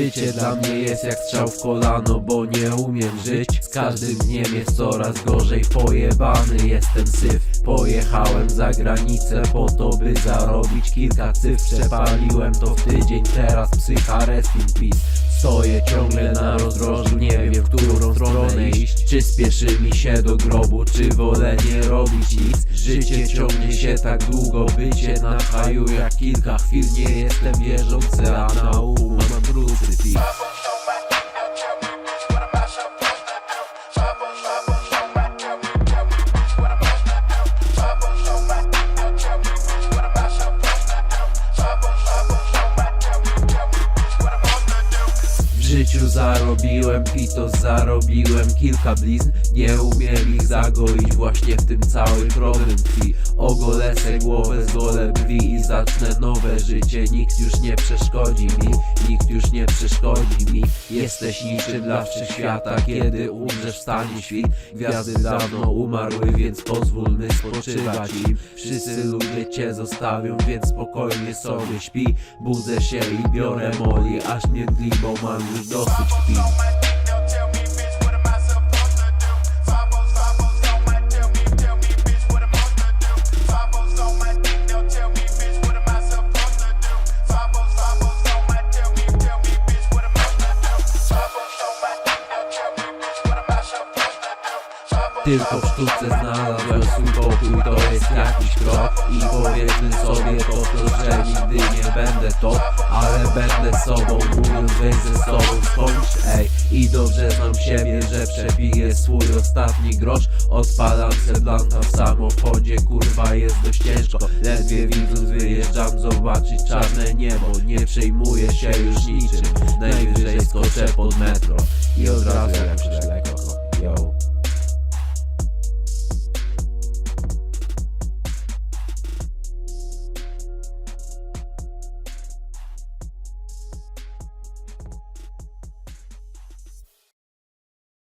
Życie dla mnie jest jak strzał w kolano, bo nie umiem żyć. Z każdym dniem jest coraz gorzej, pojebany jestem syf. Pojechałem za granicę po to, by zarobić kilka cyfr. Przepaliłem to w tydzień, teraz psycha rest in peace. Stoję ciągle na rozdrożu, nie wiem w którą stronę iść. Czy spieszy mi się do grobu, czy wolę nie robić Życie ciągnie się tak długo, bycie na haju jak kilka chwil. Nie jestem wierzący, a na umu mam życiu zarobiłem pitos, zarobiłem. Kilka blizn Nie umiem ich zagoić, właśnie w tym cały problem tkwi Ogolę se głowę, zgolę brwi i zacznę nowe życie. Nikt już nie przeszkodzi mi, nikt już nie przeszkodzi mi. Jesteś niczym dla wszechświata, kiedy umrzesz stanie świt. Gwiazdy dawno umarły, więc pozwólmy spoczywać im. Wszyscy ludzie cię zostawią, więc spokojnie sobie śpi. Budzę się i biorę moli, aż bo mam już dosyć kpin Tylko w sztuce znalazłem swój pokój, to jest jakiś krok I powiedzmy sobie to, to że nigdy nie będę top Ale będę sobą, mówiąc weź ze sobą skończ Ej, i dobrze znam siebie, że przepiję swój ostatni grosz. Odpalam se w samochodzie, kurwa jest dość ciężko. Ledwie widząc wyjeżdżam zobaczyć czarne niebo. Nie przejmuję się już niczym, najwyżej skoczę pod metro I od razu jak yo